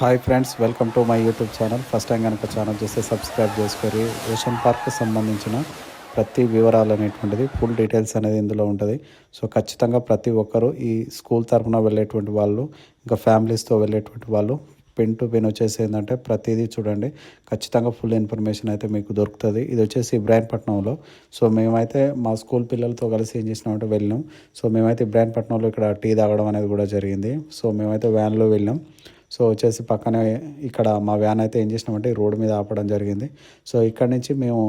Hi friends welcome to my YouTube channel first time కనుక channel చూస్తే subscribe చేసుకొని ocean పార్క్కి సంబంధించిన ప్రతి వివరాలు అనేటువంటిది ఫుల్ డీటెయిల్స్ అనేది ఇందులో ఉంటుంది. సో ఖచ్చితంగా ప్రతి ఒక్కరూ ఈ స్కూల్ తరఫున వెళ్ళేటువంటి వాళ్ళు ఇంకా ఫ్యామిలీస్తో వెళ్ళేటువంటి వాళ్ళు పెన్ టు పెన్ వచ్చేసి ఏంటంటే ప్రతిదీ చూడండి. ఖచ్చితంగా ఫుల్ ఇన్ఫర్మేషన్ అయితే మీకు దొరుకుతుంది. ఇది వచ్చేసి ఇబ్రాహీంపట్నంలో. సో మేమైతే మా స్కూల్ పిల్లలతో కలిసి ఏం చేసినామంటే వెళ్ళినాం. సో మేమైతే ఇబ్రాహీంపట్నంలో ఇక్కడ టీ తాగడం అనేది కూడా జరిగింది. సో మేమైతే వ్యాన్లో వెళ్ళాం సో వచ్చేసి పక్కనే ఇక్కడ మా వ్యాన్ అయితే ఏం చేసినామంటే ఈ రోడ్డు మీద ఆపడం జరిగింది. సో ఇక్కడ నుంచి మేము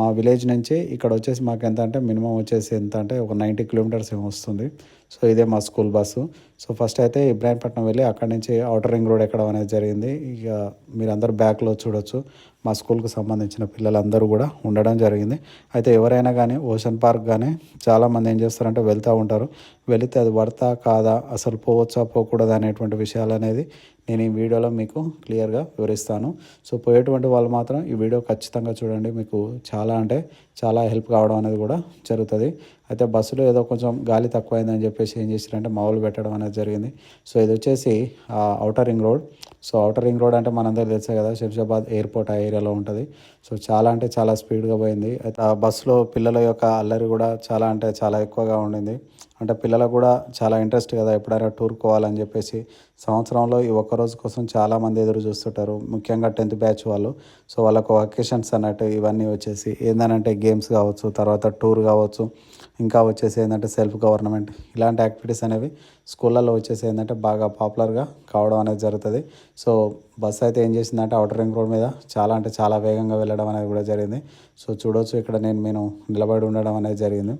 మా విలేజ్ నుంచి ఇక్కడ వచ్చేసి మాకు ఎంత అంటే మినిమం వచ్చేసి ఎంత అంటే ఒక నైంటీ కిలోమీటర్స్ ఏమో వస్తుంది. సో ఇదే మా స్కూల్ బస్సు. సో ఫస్ట్ అయితే ఇబ్రాహీంపట్నం వెళ్ళి అక్కడ నుంచి అవుటర్ రింగ్ రోడ్ ఎక్కడం అనేది జరిగింది. ఇక మీరందరూ బ్యాక్లో చూడొచ్చు. మా స్కూల్కి సంబంధించిన పిల్లలందరూ కూడా ఉండడం జరిగింది. అయితే ఎవరైనా కానీ ఓషన్ పార్క్ కానీ చాలామంది ఏం చేస్తారంటే వెళ్తూ ఉంటారు. వెళితే అది పడతా కాదా అసలు పోవచ్చా పోకూడదా అనేటువంటి విషయాలు అనేది నేను ఈ వీడియోలో మీకు క్లియర్గా వివరిస్తాను. సో పోయేటువంటి వాళ్ళు మాత్రం ఈ వీడియో ఖచ్చితంగా చూడండి. మీకు చాలా అంటే చాలా హెల్ప్ కావడం అనేది కూడా జరుగుతుంది. అయితే బస్సులో ఏదో కొంచెం గాలి తక్కువైందని చెప్పేసి ఏం చేశారంటే మామూలు పెట్టడం అనేది జరిగింది. సో ఇది వచ్చేసి outer ring road so outer ring road అంటే మనందరూ తెలుసే కదా శంషాబాద్ ఎయిర్పోర్ట్ ఆ ఏరియాలో ఉంటుంది. సో చాలా అంటే చాలా స్పీడ్గా పోయింది. అయితే ఆ బస్సులో పిల్లల యొక్క అల్లరి కూడా చాలా అంటే చాలా ఎక్కువగా ఉండింది. అంటే పిల్లలకు కూడా చాలా ఇంట్రెస్ట్ కదా ఎప్పుడైనా టూర్ పోవాలని చెప్పేసి. సంవత్సరంలో ఈ ఒక్క రోజు కోసం చాలామంది ఎదురు చూస్తుంటారు ముఖ్యంగా టెన్త్ బ్యాచ్ వాళ్ళు. సో వాళ్ళకు వెకేషన్స్ అన్నట్టు ఇవన్నీ వచ్చేసి ఏందనంటే గేమ్స్ కావచ్చు తర్వాత టూర్ కావచ్చు ఇంకా వచ్చేసి ఏంటంటే సెల్ఫ్ గవర్నమెంట్. ఇలాంటి యాక్టివిటీస్ అనేవి స్కూళ్ళల్లో వచ్చేసి ఏంటంటే బాగా పాపులర్గా కావడం అనేది జరుగుతుంది. సో బస్సు అయితే ఏం చేసిందంటే అవుటర్ రింగ్ రోడ్ మీద చాలా అంటే చాలా వేగంగా వెళ్ళడం అనేది కూడా జరిగింది. సో చూడొచ్చు ఇక్కడ నేను నేను నిలబడి ఉండడం అనేది జరిగింది.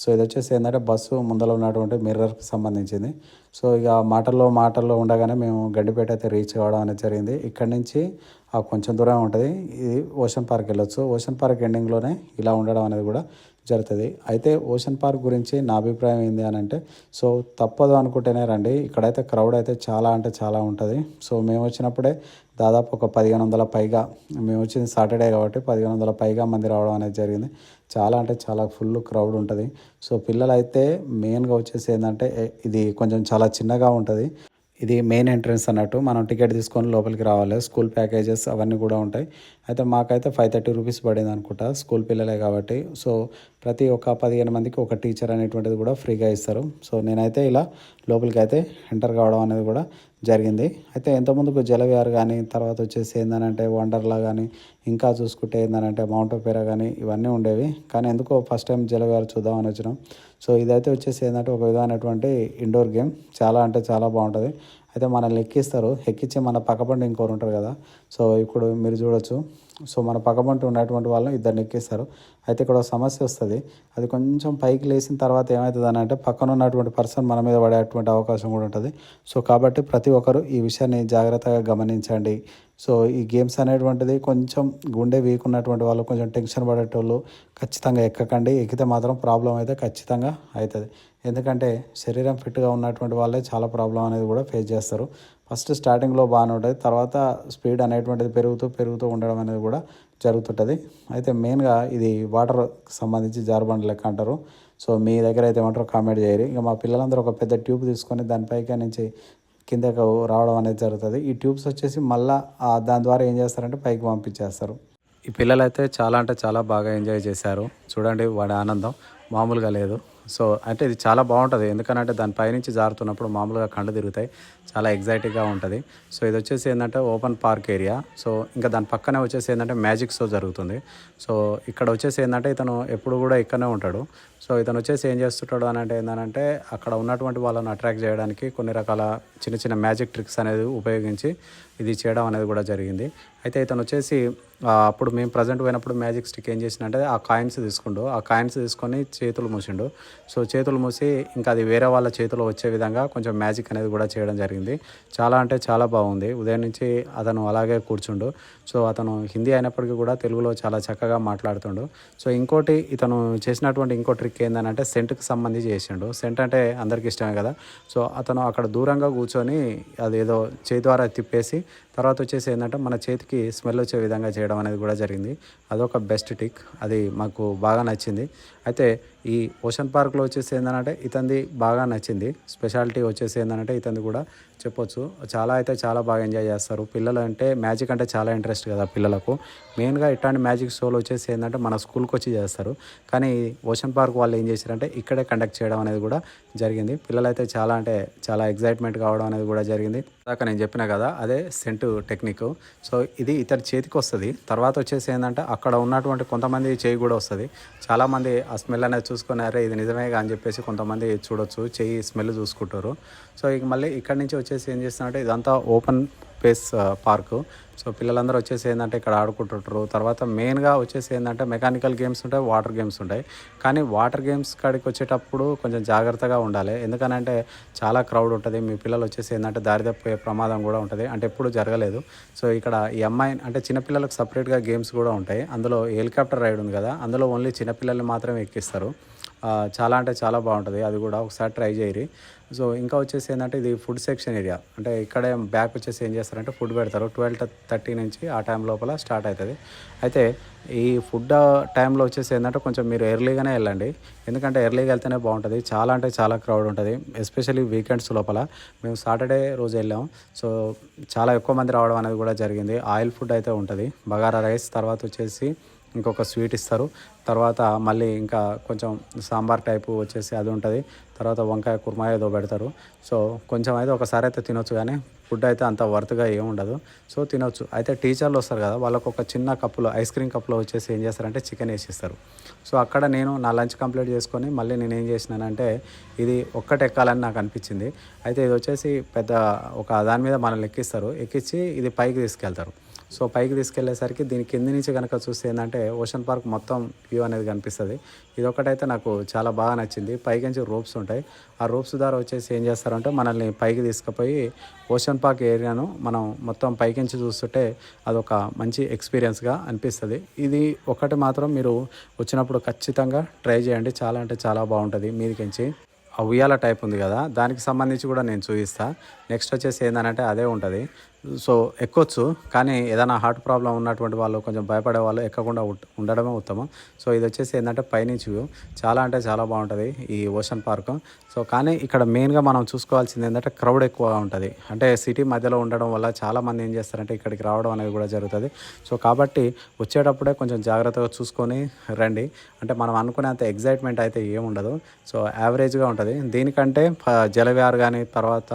సో ఇది వచ్చేసి ఏంటంటే బస్సు ముందర ఉన్నటువంటి మిర్రర్కి సంబంధించింది. సో ఇక మాటల్లో మాటల్లో ఉండగానే మేము గడ్డిపేట అయితే రీచ్ అవ్వడం అనేది జరిగింది. ఇక్కడ నుంచి కొంచెం దూరం ఉంటుంది. ఇది ఓషన్ పార్క్ వెళ్ళొచ్చు. ఓషన్ పార్క్ ఎండింగ్లోనే ఇలా ఉండడం అనేది కూడా జరుగుతుంది. అయితే ఓషన్ పార్క్ గురించి నా అభిప్రాయం ఏంది అని అంటే సో తప్పదు అనుకుంటేనే రండి. ఇక్కడైతే క్రౌడ్ అయితే చాలా అంటే చాలా ఉంటుంది. సో మేము వచ్చినప్పుడే దాదాపు ఒక పదిహేను వందల పైగా మేము వచ్చింది సాటర్డే కాబట్టి పదిహేను వందల పైగా మంది రావడం అనేది జరిగింది. చాలా అంటే చాలా ఫుల్ క్రౌడ్ ఉంటుంది. సో పిల్లలైతే మెయిన్గా వచ్చేసి ఏంటంటే ఇది కొంచెం చాలా చిన్నగా ఉంటుంది. ఇది మెయిన్ ఎంట్రన్స్ అన్నట్టు మనం టికెట్ తీసుకొని లోపలికి రావాలి. స్కూల్ ప్యాకేజెస్ అవన్నీ కూడా ఉంటాయి. అయితే మాకైతే ఫైవ్ థర్టీ రూపీస్ పడింది అనుకుంటా. స్కూల్ పిల్లలే కాబట్టి. సో ప్రతి ఒక్క పదిహేను మందికి ఒక టీచర్ అనేటువంటిది కూడా ఫ్రీగా ఇస్తారు. సో నేనైతే ఇలా లోపలికి అయితే ఎంటర్ కావడం అనేది కూడా జరిగింది. అయితే ఎంతమందికి జలవిహార్ కానీ తర్వాత వచ్చేసి ఏందనంటే వండర్లా కానీ ఇంకా చూసుకుంటే ఏందనంటే మౌంట్ ఒపేరా కానీ ఇవన్నీ ఉండేవి. కానీ ఎందుకో ఫస్ట్ టైం జలవిహార్ చూద్దామని వచ్చినాం. సో ఇదైతే వచ్చేసి ఏంటంటే ఒక విధమైనటువంటి ఇండోర్ గేమ్ చాలా అంటే చాలా బాగుంటుంది. అయితే మనల్ని ఎక్కిస్తారు. ఎక్కించి మన పక్కపండి ఇంకోరు ఉంటారు కదా. సో ఇప్పుడు మీరు చూడొచ్చు. సో మన పక్కపంటి ఉన్నటువంటి వాళ్ళని ఇద్దరిని ఎక్కిస్తారు. అయితే ఇక్కడ ఒక సమస్య వస్తుంది. అది కొంచెం పైకి లేచిన తర్వాత ఏమవుతుంది అని అంటే పక్కన ఉన్నటువంటి పర్సన్ మన మీద పడేటువంటి అవకాశం కూడా ఉంటుంది. సో కాబట్టి ప్రతి ఒక్కరు ఈ విషయాన్ని జాగ్రత్తగా గమనించండి. సో ఈ గేమ్స్ అనేటువంటిది కొంచెం గుండె వీక్ ఉన్నటువంటి వాళ్ళు కొంచెం టెన్షన్ పడేటోళ్ళు ఖచ్చితంగా ఎక్కకండి. ఎక్కితే మాత్రం ప్రాబ్లం అయితే ఖచ్చితంగా అవుతుంది. ఎందుకంటే శరీరం ఫిట్గా ఉన్నటువంటి వాళ్ళే చాలా ప్రాబ్లం అనేది కూడా ఫేస్ చేస్తారు. ఫస్ట్ స్టార్టింగ్లో బాగానే ఉంటుంది తర్వాత స్పీడ్ అనేటువంటిది పెరుగుతూ పెరుగుతూ ఉండడం అనేది కూడా జరుగుతుంటుంది. అయితే మెయిన్గా ఇది వాటర్ సంబంధించి జారుబండ లెక్క అంటారు. సో మీ దగ్గర అయితే ఏమంటారు కామెంట్ చేయరు ఇంకా మా పిల్లలందరూ ఒక పెద్ద ట్యూబ్ తీసుకొని దానిపైకి నుంచి కిందకు రావడం అనేది జరుగుతుంది. ఈ ట్యూబ్స్ వచ్చేసి మళ్ళీ దాని ద్వారా ఏం చేస్తారంటే పైకి పంపించేస్తారు. ఈ పిల్లలు అయితే చాలా అంటే చాలా బాగా ఎంజాయ్ చేశారు. చూడండి వాడి ఆనందం. మామూలుగా లేదు. సో అంటే ఇది చాలా బాగుంటుంది. ఎందుకనంటే దాని పైనుంచి జారుతున్నప్పుడు మామూలుగా కండ తిరుగుతాయి. చాలా ఎగ్జైటింగ్గా ఉంటుంది. సో ఇది వచ్చేసి ఏంటంటే ఓపెన్ పార్క్ ఏరియా. సో ఇంకా దాని పక్కనే వచ్చేసి ఏంటంటే మ్యాజిక్ షో జరుగుతుంది. సో ఇక్కడ వచ్చేసి ఏంటంటే ఇతను ఎప్పుడు కూడా ఇక్కడనే ఉంటాడు. సో ఇతను వచ్చేసి ఏం చేస్తుంటాడు అని అంటే ఏంటంటే అక్కడ ఉన్నటువంటి వాళ్ళని అట్రాక్ట్ చేయడానికి కొన్ని రకాల చిన్న చిన్న మ్యాజిక్ ట్రిక్స్ అనేది ఉపయోగించి ఇది చేయడం అనేది కూడా జరిగింది. అయితే ఇతను వచ్చేసి అప్పుడు మేము ప్రజెంట్ పోయినప్పుడు మ్యాజిక్ స్టిక్ ఏం చేసిందంటే ఆ కాయిన్స్ తీసుకుండు. ఆ కాయిన్స్ తీసుకొని చేతులు మూసిండు. సో చేతులు మూసి ఇంకా అది వేరే వాళ్ళ చేతిలో వచ్చే విధంగా కొంచెం మ్యాజిక్ అనేది కూడా చేయడం జరిగింది. చాలా అంటే చాలా బాగుంది. ఉదయం నుంచి అతను అలాగే కూర్చుండు. సో అతను హిందీ అయినప్పటికీ కూడా తెలుగులో చాలా చక్కగా మాట్లాడుతుండు. సో ఇంకోటి ఇతను చేసినటువంటి ఇంకో ట్రిక్ ఏంటంటే సెంట్కి సంబంధించి చేసిండు. సెంట్ అంటే అందరికీ ఇష్టమే కదా. సో అతను అక్కడ దూరంగా కూర్చొని అదేదో చేతి ద్వారా తిప్పేసి తర్వాత వచ్చేసి ఏంటంటే మన చేతికి స్మెల్ వచ్చే విధంగా చేయడం అనేది కూడా జరిగింది. అదొక బెస్ట్ టిక్. అది మాకు బాగా నచ్చింది. అయితే ఈ ఓషన్ పార్క్లో వచ్చేసి ఏంటంటే ఇతంది బాగా నచ్చింది. స్పెషాలిటీ వచ్చేసి ఏంటంటే ఇతంది కూడా చెప్పొచ్చు. చాలా అయితే చాలా బాగా ఎంజాయ్ చేస్తారు. పిల్లలు అంటే మ్యాజిక్ అంటే చాలా ఇంట్రెస్ట్ కదా పిల్లలకు. మెయిన్గా ఇట్లాంటి మ్యాజిక్ షోలు వచ్చేసి ఏంటంటే మన స్కూల్కి వచ్చి చేస్తారు. కానీ ఓషన్ పార్క్ వాళ్ళు ఏం చేశారంటే ఇక్కడే కండక్ట్ చేయడం అనేది కూడా జరిగింది. పిల్లలైతే చాలా అంటే చాలా ఎగ్జైట్మెంట్ కావడం అనేది కూడా జరిగింది. దాకా నేను చెప్పిన కదా అదే సెంట్ టెక్నిక్ సో ఇది ఇతని చేతికి వస్తుంది. తర్వాత వచ్చేసి ఏంటంటే అక్కడ ఉన్నటువంటి కొంతమంది చేయి కూడా వస్తుంది. చాలామంది ఆ స్మెల్ అనేది చూసుకుని అరే ఇది నిజమేగా అని చెప్పేసి కొంతమంది చూడొచ్చు. చెయ్యి స్మెల్ చూసుకుంటారు. సో ఇక మళ్ళీ ఇక్కడ నుంచి వచ్చేసి ఏం చేస్తున్నారంటే ఇదంతా ఓపెన్ స్పేస్ పార్కు. సో పిల్లలందరూ వచ్చేసి ఏంటంటే ఇక్కడ ఆడుకుంటుంటారు. తర్వాత మెయిన్గా వచ్చేసి ఏంటంటే మెకానికల్ గేమ్స్ ఉంటాయి వాటర్ గేమ్స్ ఉంటాయి. కానీ వాటర్ గేమ్స్ కాడికి వచ్చేటప్పుడు కొంచెం జాగ్రత్తగా ఉండాలి. ఎందుకనంటే చాలా క్రౌడ్ ఉంటుంది. మీ పిల్లలు వచ్చేసి ఏంటంటే దారి తప్పే ప్రమాదం కూడా ఉంటుంది. అంటే ఎప్పుడు జరగలేదు. సో ఇక్కడ ఈ అమ్మాయి అంటే చిన్నపిల్లలకు సపరేట్గా గేమ్స్ కూడా ఉంటాయి. అందులో హెలికాప్టర్ రైడ్ ఉంది కదా అందులో ఓన్లీ చిన్నపిల్లల్ని మాత్రమే ఎక్కిస్తారు. చాలా అంటే చాలా బాగుంటుంది. అది కూడా ఒకసారి ట్రై చేయరు. సో ఇంకా వచ్చేసి ఏంటంటే ఇది ఫుడ్ సెక్షన్ ఏరియా. అంటే ఇక్కడే బ్యాక్ వచ్చేసి ఏం చేస్తారంటే ఫుడ్ పెడతారు. ట్వెల్వ్ థర్టీ నుంచి ఆ టైం లోపల స్టార్ట్ అవుతుంది అయితే ఈ ఫుడ్ టైంలో వచ్చేసి ఏంటంటే కొంచెం మీరు ఎర్లీగానే వెళ్ళండి. ఎందుకంటే ఎర్లీగా వెళ్తేనే బాగుంటుంది. చాలా అంటే చాలా క్రౌడ్ ఉంటుంది. ఎస్పెషల్లీ వీకెండ్స్ లోపల మేము సాటర్డే రోజు వెళ్ళాం. సో చాలా ఎక్కువ మంది రావడం అనేది కూడా జరిగింది. ఆయిల్ ఫుడ్ అయితే ఉంటుంది. బగారా రైస్ తర్వాత వచ్చేసి ఇంకొక స్వీట్ ఇస్తారు. తర్వాత మళ్ళీ ఇంకా కొంచెం సాంబార్ టైపు వచ్చేసి అది ఉంటుంది. తర్వాత వంకాయ కుర్మా ఏదో పెడతారు. సో కొంచెం అయితే ఒకసారి అయితే తినొచ్చు కానీ ఫుడ్ అయితే అంత వర్త్గా ఏమి ఉండదు. సో తినొచ్చు. అయితే టీచర్లు వస్తారు కదా వాళ్ళకు ఒక చిన్న కప్పులో ఐస్ క్రీమ్ కప్పులో వచ్చేసి ఏం చేస్తారంటే చికెన్ వేసిస్తారు. సో అక్కడ నేను నా లంచ్ కంప్లీట్ చేసుకొని మళ్ళీ నేను ఏం చేసినానంటే ఇది ఒక్కటి ఎక్కాలని నాకు అనిపించింది. అయితే ఇది వచ్చేసి పెద్ద ఒక దాని మీద మనల్ని ఎక్కిస్తారు. ఎక్కించి ఇది పైకి తీసుకెళ్తారు. సో పైకి తీసుకెళ్ళేసరికి దీని కింది నుంచి కనుక చూస్తే ఏంటంటే ఓషన్ పార్క్ మొత్తం వ్యూ అనేది కనిపిస్తుంది. ఇది ఒకటైతే నాకు చాలా బాగా నచ్చింది. పైకి నుంచి రోప్స్ ఉంటాయి. ఆ రోప్స్ ద్వారా వచ్చేసి ఏం చేస్తారంటే మనల్ని పైకి తీసుకుపోయి ఓషన్ పార్క్ ఏరియాను మనం మొత్తం పైకి నుంచి చూస్తుంటే అదొక మంచి ఎక్స్పీరియన్స్గా అనిపిస్తుంది. ఇది ఒకటి మాత్రం మీరు వచ్చినప్పుడు ఖచ్చితంగా ట్రై చేయండి. చాలా అంటే చాలా బాగుంటుంది. మీదికించి ఆ ఉయ్యాల టైప్ ఉంది కదా దానికి సంబంధించి కూడా నేను చూపిస్తాను నెక్స్ట్ వచ్చేసి ఏంటంటే అదే ఉంటుంది. సో ఎక్కొచ్చు కానీ ఏదైనా హార్ట్ ప్రాబ్లం ఉన్నటువంటి వాళ్ళు కొంచెం భయపడే వాళ్ళు ఎక్కకుండా ఉండడమే ఉత్తమం. సో ఇది వచ్చేసి ఏంటంటే పైనుంచి వ్యూ చాలా అంటే చాలా బాగుంటుంది ఈ ఓషన్ పార్క్ సో కానీ ఇక్కడ మెయిన్గా మనం చూసుకోవాల్సింది ఏంటంటే క్రౌడ్ ఎక్కువగా ఉంటుంది. అంటే సిటీ మధ్యలో ఉండడం వల్ల చాలా మంది ఏం చేస్తారంటే ఇక్కడికి రావడం అనేది కూడా జరుగుతుంది. సో కాబట్టి వచ్చేటప్పుడే కొంచెం జాగ్రత్తగా చూసుకొని రండి. అంటే మనం అనుకునేంత ఎగ్జైట్మెంట్ అయితే ఏముండదు. సో యావరేజ్గా ఉంటుంది. దీనికంటే జలవిహార్ కానీ తర్వాత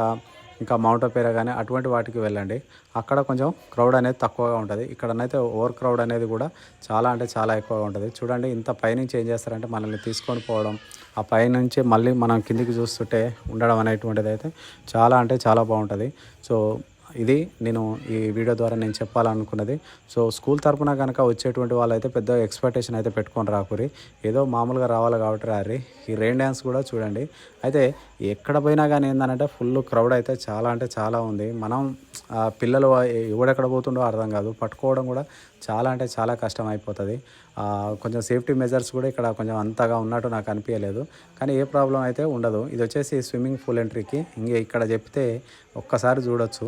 ఇంకా మౌంట్ పేర కానీ అటువంటి వాటికి వెళ్ళండి. అక్కడ కొంచెం క్రౌడ్ అనేది తక్కువగా ఉంటుంది. ఇక్కడనైతే ఓవర్ క్రౌడ్ అనేది కూడా చాలా అంటే చాలా ఎక్కువగా ఉంటుంది. చూడండి ఇంత పైనుంచి ఏం చేస్తారంటే మనల్ని తీసుకొని పోవడం ఆ పైనుంచి మళ్ళీ మనం కిందికి చూస్తుంటే ఉండడం అనేటువంటిది అయితే చాలా అంటే చాలా బాగుంటుంది. సో ఇది నేను ఈ వీడియో ద్వారా నేను చెప్పాలనుకున్నది. సో స్కూల్ తరపున కనుక వచ్చేటువంటి వాళ్ళైతే పెద్ద ఎక్స్పెక్టేషన్ అయితే పెట్టుకొని రాకురి. ఏదో మామూలుగా రావాలి కాబట్టి రారి. ఈ రెయిన్ డ్యాన్స్ కూడా చూడండి. అయితే ఎక్కడ పోయినా కానీ ఏంటంటే ఫుల్ క్రౌడ్ అయితే చాలా అంటే చాలా ఉంది. మనం పిల్లలు ఎవడెక్కడ పోతుండో అర్థం కాదు. పట్టుకోవడం కూడా చాలా అంటే చాలా కష్టం అయిపోతుంది కొంచెం సేఫ్టీ మెజర్స్ కూడా ఇక్కడ కొంచెం అంతగా ఉన్నట్టు నాకు అనిపించలేదు కానీ ఏ ప్రాబ్లం అయితే ఉండదు. ఇది వచ్చేసి స్విమ్మింగ్ పూల్ ఎంట్రీకి ఇంకే ఇక్కడ చెప్తే ఒక్కసారి చూడొచ్చు.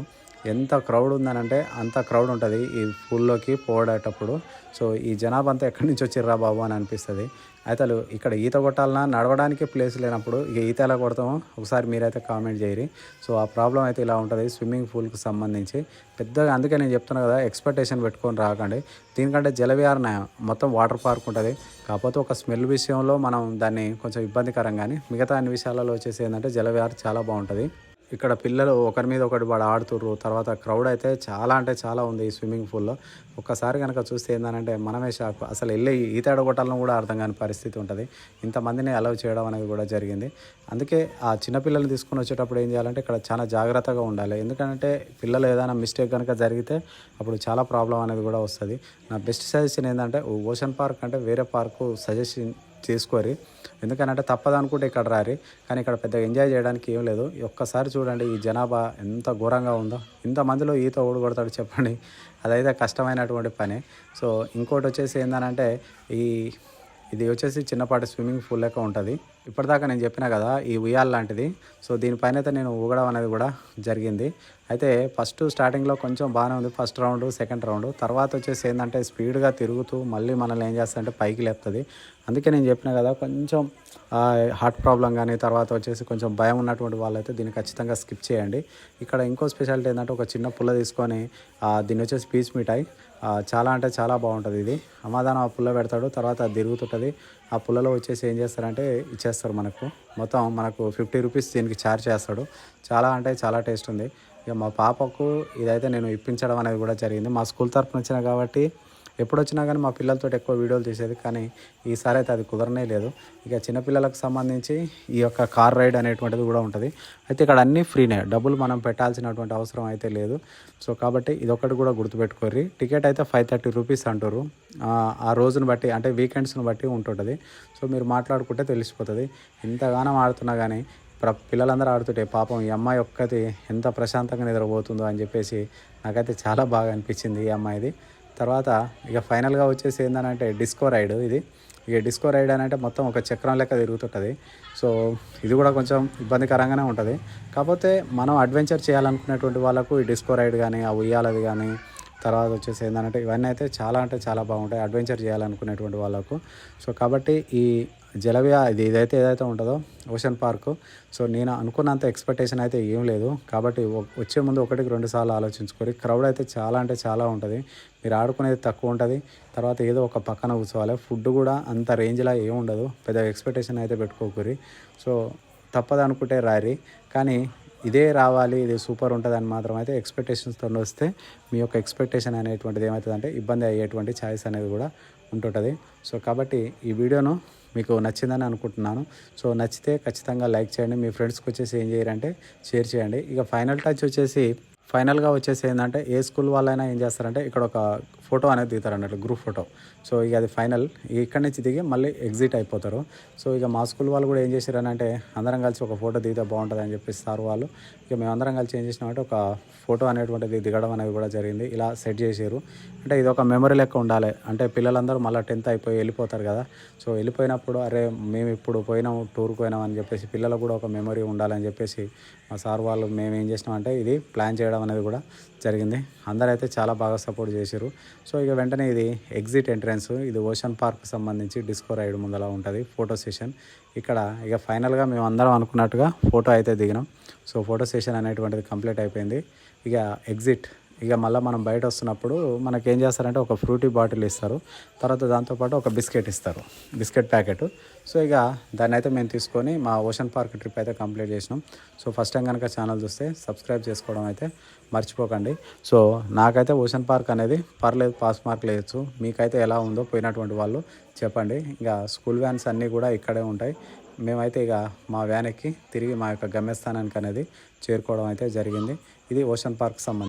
ఎంత క్రౌడ్ ఉందనంటే అంత క్రౌడ్ ఉంటుంది ఈ పూల్లోకి పోడేటప్పుడు సో ఈ జనాభా అంతా ఎక్కడి నుంచి వచ్చిర్రా బాబు అని అనిపిస్తుంది. అయితే ఇక్కడ ఈత కొట్టాలన్నా నడవడానికి ప్లేస్ లేనప్పుడు ఇక ఈత ఎలా కొడతామో ఒకసారి మీరైతే కామెంట్ చేయరు. సో ఆ ప్రాబ్లం అయితే ఇలా ఉంటుంది స్విమ్మింగ్ పూల్కి సంబంధించి. పెద్దగా అందుకే నేను చెప్తున్నా కదా ఎక్స్పెక్టేషన్ పెట్టుకొని రాకండి. దీనికంటే జలవిహార్ మొత్తం వాటర్ పార్క్ ఉంటుంది. కాకపోతే ఒక స్మెల్ విషయంలో మనం దాన్ని కొంచెం ఇబ్బందికరంగాని మిగతా అన్ని విషయాలలో వచ్చేసి ఏంటంటే జలవిహార్ చాలా బాగుంటుంది. ఇక్కడ పిల్లలు ఒకరి మీద ఒకటి పడి ఆడుతుర్రు. తర్వాత క్రౌడ్ అయితే చాలా అంటే చాలా ఉంది ఈ స్విమ్మింగ్ పూల్లో ఒక్కసారి కనుక చూస్తే ఏంటంటే మనమే షాక్ అసలు వెళ్ళి ఈత ఎడగొట్టాలని కూడా అర్థం కాని పరిస్థితి ఉంటుంది. ఇంతమందిని అలవ్ చేయడం అనేది కూడా జరిగింది. అందుకే ఆ చిన్నపిల్లలు తీసుకొని వచ్చేటప్పుడు ఏం చేయాలంటే ఇక్కడ చాలా జాగ్రత్తగా ఉండాలి. ఎందుకంటే పిల్లలు ఏదైనా మిస్టేక్ కనుక జరిగితే అప్పుడు చాలా ప్రాబ్లం అనేది కూడా వస్తుంది. నా బెస్ట్ సజెషన్ ఏంటంటే ఓషన్ పార్క్ అంటే వేరే పార్కు సజెషన్ చేసుకోరి. ఎందుకనంటే తప్పదు అనుకుంటే ఇక్కడ రారి. కానీ ఇక్కడ పెద్దగా ఎంజాయ్ చేయడానికి ఏం లేదు. ఒక్కసారి చూడండి ఈ జనాభా ఎంత ఘోరంగా ఉందో. ఇంతమందిలో ఈత ఓడగొడతాడు చెప్పండి. అదైతే కష్టమైనటువంటి పని. సో ఇంకోటి వచ్చేసి ఏంటనంటే ఈ ఇది వచ్చేసి చిన్నపాటి స్విమ్మింగ్ పూల్ లెక్క ఉంటుంది. ఇప్పటిదాకా నేను చెప్పిన కదా ఈ ఉయ్యాల లాంటిది. సో దీనిపైన అయితే నేను ఊగడం అనేది కూడా జరిగింది. అయితే ఫస్ట్ స్టార్టింగ్లో కొంచెం బాగానే ఉంది. First round second round. తర్వాత వచ్చేసి ఏంటంటే స్పీడ్గా తిరుగుతూ మళ్ళీ మనల్ని ఏం చేస్తుందంటే పైకి లేపుతుంది. అందుకే నేను చెప్పిన కదా కొంచెం హార్ట్ ప్రాబ్లం కానీ తర్వాత వచ్చేసి కొంచెం భయం ఉన్నటువంటి వాళ్ళైతే దీన్ని ఖచ్చితంగా స్కిప్ చేయండి. ఇక్కడ ఇంకో స్పెషాలిటీ ఏంటంటే ఒక చిన్న పుల్ల తీసుకొని దీన్ని వచ్చేసి పీస్ మిఠాయి. చాలా అంటే చాలా బాగుంటుంది ఇది. అమాదానం ఆ పుల్ల పెడతాడు తర్వాత అది తిరుగుతుంటుంది. ఆ పుల్లలో వచ్చేసి ఏం చేస్తారంటే ఇచ్చేస్తారు మనకు. మొత్తం మనకు ఫిఫ్టీ రూపీస్ దీనికి ఛార్జ్ చేస్తాడు. చాలా అంటే చాలా టేస్ట్ ఉంది. ఇక మా పాపకు ఇదైతే నేను ఇప్పించడం అనేది కూడా జరిగింది. మా స్కూల్ తరఫున వచ్చిన కాబట్టి ఎప్పుడు వచ్చినా కానీ మా పిల్లలతో ఎక్కువ వీడియోలు తీసేది కానీ ఈసారి అయితే అది కుదరనే లేదు. ఇక చిన్నపిల్లలకు సంబంధించి ఈ యొక్క కార్ రైడ్ అనేటువంటిది కూడా ఉంటుంది. అయితే ఇక్కడ అన్నీ ఫ్రీనే డబ్బులు మనం పెట్టాల్సినటువంటి అవసరం అయితే లేదు. సో కాబట్టి ఇదొకటి కూడా గుర్తుపెట్టుకోర్రి. టికెట్ అయితే ఫైవ్ థర్టీ రూపీస్ అంటారు ఆ, రోజును బట్టి అంటే వీకెండ్స్ని బట్టి ఉంటుంటుంది. సో మీరు మాట్లాడుకుంటే తెలిసిపోతుంది. ఇంతగానం ఆడుతున్నా కానీ ప్ర పిల్లలందరూ ఆడుతుంటే పాపం ఈ అమ్మాయి ఒక్కటి ఎంత ప్రశాంతంగా నిద్రపోతుందో అని చెప్పేసి నాకైతే చాలా బాగా అనిపించింది ఈ అమ్మాయిది. తర్వాత ఇక ఫైనల్గా వచ్చేసి ఏంటంటే డిస్కో రైడ్ ఇది. ఇక డిస్కో రైడ్ అని అంటే మొత్తం ఒక చక్రం లెక్క తిరుగుతుంటుంది. సో ఇది కూడా కొంచెం ఇబ్బందికరంగానే ఉంటుంది. కాకపోతే మనం అడ్వెంచర్ చేయాలనుకునేటువంటి వాళ్ళకు ఈ డిస్కో రైడ్ కానీ ఆ ఉయ్యాలది కానీ తర్వాత వచ్చేసి ఏంటంటే ఇవన్నీ అయితే చాలా అంటే చాలా బాగుంటాయి. అడ్వెంచర్ చేయాలనుకునేటువంటి వాళ్ళకు. సో కాబట్టి ఈ జలవియా ఇది ఏదైతే ఏదైతే ఉంటుందో ఓషన్ పార్క్ సో నేను అనుకున్నంత ఎక్స్పెక్టేషన్ అయితే ఏం లేదు. కాబట్టి వచ్చే ముందు ఒకటికి రెండు సార్లు ఆలోచించుకోరి క్రౌడ్ అయితే చాలా అంటే చాలా ఉంటుంది. మీరు ఆడుకునేది తక్కువ ఉంటుంది. తర్వాత ఏదో ఒక పక్కన కూర్చోవాలి. ఫుడ్ కూడా అంత రేంజ్లా ఏం ఉండదు. పెద్ద ఎక్స్పెక్టేషన్ అయితే పెట్టుకోకూరి సో తప్పదనుకుంటే రారి. కానీ ఇదే రావాలి ఇది సూపర్ ఉంటుంది అని మాత్రం అయితే ఎక్స్పెక్టేషన్స్తో వస్తే మీ యొక్క ఎక్స్పెక్టేషన్ అనేటువంటిది ఏమవుతుందంటే ఇబ్బంది అయ్యేటువంటి ఛాయిస్ అనేది కూడా ఉంటుంటుంది. సో కాబట్టి ఈ వీడియోను మీకు నచ్చిందని అనుకుంటున్నాను. సో నచ్చితే ఖచ్చితంగా లైక్ చేయండి. మీ ఫ్రెండ్స్కి వచ్చేసి ఏం చేయాలంటే షేర్ చేయండి. ఇక ఫైనల్ టచ్ వచ్చేసి ఫైనల్గా వచ్చేసి ఏంటంటే ఏ స్కూల్ వాళ్ళైనా ఏం చేస్తారంటే ఇక్కడ ఒక ఫోటో అనేది దిగుతారు అన్నట్టు గ్రూప్ ఫోటో సో ఇక అది ఫైనల్ ఇక్కడి నుంచి దిగి మళ్ళీ ఎగ్జిట్ అయిపోతారు. సో ఇక మా స్కూల్ వాళ్ళు కూడా ఏం చేశారని అంటే అందరం కలిసి ఒక ఫోటో దిగితే బాగుంటుంది అని చెప్పేసి సార్ వాళ్ళు ఇక మేము అందరం కలిసి ఏం చేసినామంటే ఒక ఫోటో అనేటువంటిది దిగడం అనేది కూడా జరిగింది. ఇలా సెట్ చేశారు. అంటే ఇది ఒక మెమరీ లెక్క ఉండాలి. అంటే పిల్లలందరూ మళ్ళీ టెన్త్ అయిపోయి వెళ్ళిపోతారు కదా. సో వెళ్ళిపోయినప్పుడు అరే మేము ఇప్పుడు పోయినాం టూర్కి పోయినాం అని చెప్పేసి పిల్లలకు కూడా ఒక మెమరీ ఉండాలని చెప్పేసి మా సార్ వాళ్ళు మేము ఏం చేసినామంటే ఇది ప్లాన్ చేయడం అనేది కూడా జరిగింది. అందరైతే చాలా బాగా సపోర్ట్ చేశారు. సో ఇక వెంటనే ఇది ఎగ్జిట్ ఎంట్రన్స్ ఇది ఓషన్ పార్క్ సంబంధించి డిస్కో రైడ్ ముందలా ఉంటుంది ఫోటో సెషన్ ఇక్కడ ఇక ఫైనల్గా మేము అందరం అనుకున్నట్టుగా ఫోటో అయితే దిగినాం. సో ఫోటో సెషన్ అనేటువంటిది కంప్లీట్ అయిపోయింది. ఇక ఎగ్జిట్ ఇక మళ్ళీ మనం బయట వస్తున్నప్పుడు మనకి ఏం చేస్తారంటే ఒక ఫ్రూటీ బాటిల్ ఇస్తారు. తర్వాత దాంతోపాటు ఒక బిస్కెట్ ఇస్తారు. Biscuit packet. సో ఇక దాన్ని అయితే మేము తీసుకొని మా ఓషన్ పార్క్ ట్రిప్ అయితే కంప్లీట్ చేసినాం. సో ఫస్ట్ టైం కనుక ఛానల్ చూస్తే సబ్స్క్రైబ్ చేసుకోవడం అయితే మర్చిపోకండి. సో నాకైతే ఓషన్ పార్క్ అనేది పర్లేదు పాస్ మార్క్ లేయచ్చు మీకైతే ఎలా ఉందో పోయినటువంటి వాళ్ళు చెప్పండి. ఇంకా స్కూల్ వ్యాన్స్ అన్నీ కూడా ఇక్కడే ఉంటాయి. మేమైతే ఇక మా వ్యాన్ ఎక్కి తిరిగి మా యొక్క గమ్యస్థానానికి అనేది చేరుకోవడం అయితే జరిగింది. ఇది ఓషన్ పార్క్ సంబంధించి.